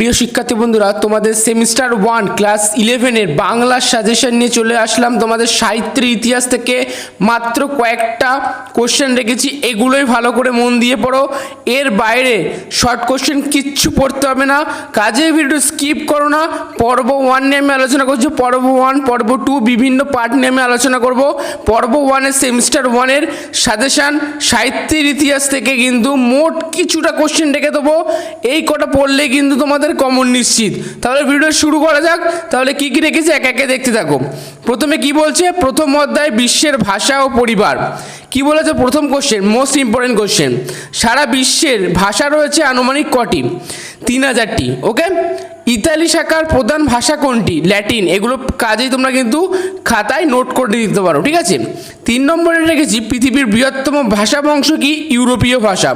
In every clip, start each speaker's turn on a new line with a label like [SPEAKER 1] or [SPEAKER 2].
[SPEAKER 1] প্রিয় শিক্ষার্থী বন্ধুরা, তোমাদের সেমিস্টার ওয়ান ক্লাস ইলেভেনের বাংলা সাজেশন নিয়ে চলে আসলাম। তোমাদের সাহিত্যের ইতিহাস থেকে মাত্র কয়েকটা কোশ্চেন রেখেছি। এগুলোই ভালো করে মন দিয়ে পড়ো। এর বাইরে শর্ট কোশ্চেন কিচ্ছু পড়তে হবে না। কাজে ভিডিও স্কিপ করো না। পর্ব ওয়ান নিয়ে আমি আলোচনা করছি। পর্ব ওয়ান পর্ব টু বিভিন্ন পার্ট নিয়ে আমি আলোচনা করব। পর্ব ওয়ানের সেমিস্টার ওয়ানের সাজেশান সাহিত্যের ইতিহাস থেকে কিন্তু মোট কিছুটা কোশ্চেন রেখে দেবো। এই কটা পড়লে কিন্তু তোমাদের কমন নিশ্চিত। তাহলে ভিডিও শুরু করা যাক। তাহলে কি কি রেখেছে এক একে দেখতে থাকো। প্রথমে কি বলছে? প্রথম অধ্যায়, বিশ্বের ভাষা ও পরিবার। কি বলেছে? প্রথম কোশ্চেন মোস্ট ইম্পর্টেন্ট কোশ্চেন সারা বিশ্বের ভাষা রয়েছে আনুমানিক কটি? তিন হাজারটি। ওকে ইতালি শাখার প্রধান ভাষা কোনটি? ল্যাটিন। এগুলো কাজেই তোমরা কিন্তু খাতায় নোট করে দিতে পারো, ঠিক আছে? তিন নম্বরে রেখেছি, পৃথিবীর বৃহত্তম ভাষা বংশ কি? ইউরোপীয় ভাষা।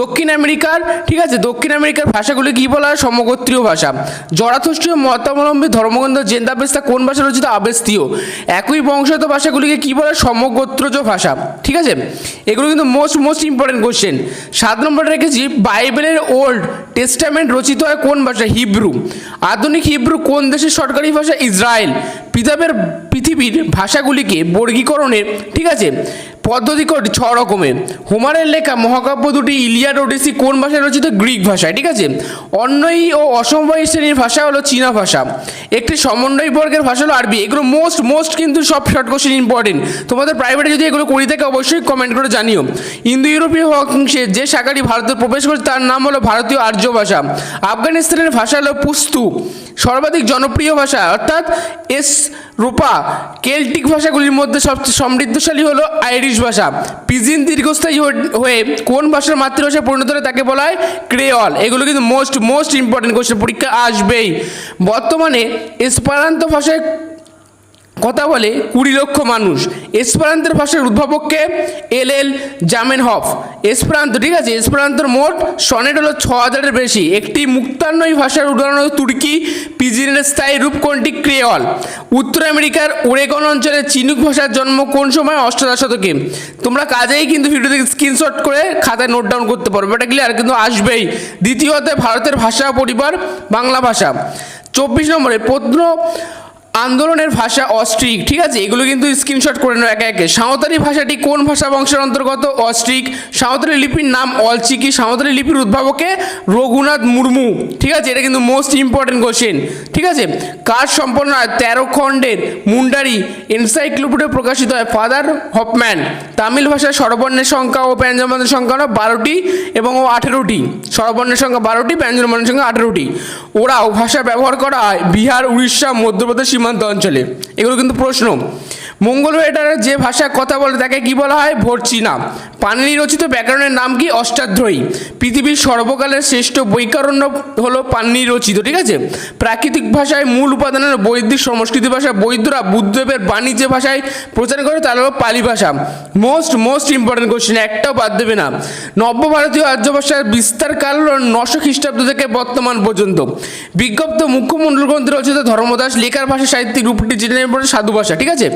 [SPEAKER 1] দক্ষিণ আমেরিকার, ঠিক আছে? দক্ষিণ আমেরিকার ভাষাগুলি কি বলা হয়? সমগোত্রীয় ভাষা। জরাথষ্টীয় মতাবলম্বী ধর্মগ্রন্থ জেন্দাবেস্তা কোন ভাষা রচিত? আবেস্তীয়। একই বংশগত ভাষাগুলিকে কি বলা? হয় সমগোত্রজ ভাষা, ঠিক আছে? এগুলো কিন্তু মোস্ট মোস্ট ইম্পর্টেন্ট কোশ্চেন সাত নম্বরে রেখেছি, বাইবেলের ওল্ড টেস্টামেন্ট রচিত হয় কোন ভাষা হিব্রু। আধুনিক হিব্রু কোন দেশের সরকারি ভাষা? ইসরায়েল। পৃথিবীর পৃথিবীর ভাষাগুলিকে বর্গীকরণের, ঠিক আছে, পদ্ধতি কোনটি ছ রকমের। হোমারের লেখা মহাকাব্য দুটি ইলিয়াড ওডিসি কোন ভাষায় রচিত? গ্রিক ভাষায়, ঠিক আছে? অন্যই ও অসমবায়ী শ্রেণির ভাষা হলো চীনা ভাষা। একটি সমন্বয় বর্গের ভাষা হলো আরবি। এগুলো মোস্ট মোস্ট কিন্তু সব শর্ট কোশ্চেন ইম্পর্টেন্ট তোমাদের প্রাইভেটে যদি এগুলো করি থাকে, অবশ্যই কমেন্ট করে জানিও। ইন্দো ইউরোপীয় অংশে যে শাখাটি ভারতে প্রবেশ করেছে, তার নাম হলো ভারতীয় আর্য ভাষা। আফগানিস্তানের ভাষা হলো পুস্তু। সর্বাধিক জনপ্রিয় ভাষা, অর্থাৎ এস রূপা, কেল্টিক ভাষাগুলির মধ্যে সবচেয়ে সমৃদ্ধশালী হলো আইরিশ ভাষা। পিজিন দীর্ঘস্থায়ী হয়ে- কোন ভাষার মাতৃভাষায় পরিণত হলে তাকে বলা হয় ক্রেয়ল এগুলো কিন্তু মোস্ট মোস্ট ইম্পর্টেন্ট কোশ্চেন পরীক্ষা আসবেই। বর্তমানে এসপারান্ত ভাষায় কথা বলে কুড়ি লক্ষ মানুষ। এসপারান্তের ভাষার উদ্ভাবককে এল এল জামেন হফ এসপারান্ত, ঠিক আছে? এসপারান্তর মোট সনেট হলো ছ হাজারের বেশি। একটি মুক্তান্নই ভাষার উদাহরণ হলো তুর্কি, পিজিনের স্থায়ী রূপ কোনটি? ক্রেয়ল উত্তর আমেরিকার ওরেগন অঞ্চলে চিনুক ভাষার জন্ম কোন সময়? অষ্টাদশ শতকে। তোমরা কাজেই কিন্তু ভিডিও থেকে স্ক্রিনশট করে খাতায় নোট ডাউন করতে পারবে। এটা ক্লিয়ার কিন্তু আসবেই। দ্বিতীয়তে ভারতের ভাষা পরিবার, বাংলা ভাষা। চব্বিশ নম্বরে প্রত্ন আন্দোলনের ভাষা অস্ট্রিক, ঠিক আছে? এগুলো কিন্তু স্ক্রিনশট করে নেওয়া একে একে। সাঁওতালি ভাষাটি কোন ভাষা বংশের অন্তর্গত? অস্ট্রিক। সাঁওতালি লিপির নাম অলচিকি। সাঁওতালি লিপির উদ্ভাবকে রঘুনাথ মুর্মু, ঠিক আছে? এটা কিন্তু মোস্ট ইম্পর্টেন্ট কোশ্চেন ঠিক আছে? কার সম্পন্ন হয় তেরো খণ্ডের মুন্ডারি এনসাইক্লোপিডিয়া প্রকাশিত হয়? ফাদার হপম্যান তামিল ভাষায় স্বরবর্ণের সংখ্যা ও ব্যঞ্জনবর্ণের সংখ্যা হলো বারোটি এবং ও আঠেরোটি। স্বরবর্ণের সংখ্যা বারোটি, ব্যঞ্জনবর্ণের সংখ্যা আঠেরোটি। ওরাও ভাষা ব্যবহার করা হয় বিহার, উড়িষ্যা, মধ্যপ্রদেশ সীমান্ত অঞ্চলে। এগুলো কিন্তু প্রশ্ন। মঙ্গল ওয়েটারের যে ভাষায় কথা বলে তাকে কি বলা হয়? ভোরচীনা পানিনি রচিত ব্যাকরণের নাম কি? অষ্টাধ্যায়ী। পৃথিবীর সর্বকালের শ্রেষ্ঠ বৈকরণ্য হলো পানিনি রচিত, ঠিক আছে? প্রাকৃতিক ভাষায় মূল উপাদানের বৈদিক সংস্কৃতি ভাষা বৈদ্যরা বুদ্ধদেবের বাণিজ্য ভাষায় প্রচার করে তার হলো পালি ভাষা। মোস্ট মোস্ট ইম্পর্টেন্ট কোশ্চেন একটাও বাদ দেবে না। নব্য ভারতীয় আর্য ভাষার বিস্তার কাল হলো নশো খ্রিস্টাব্দ থেকে বর্তমান পর্যন্ত। বিজ্ঞপ্ত মুখ্যমণ্ডল গ্রন্থে রচিত ধর্মদাস লেখার ভাষা সাহিত্যিক রূপটি জেনে সাধু ভাষা, ঠিক আছে?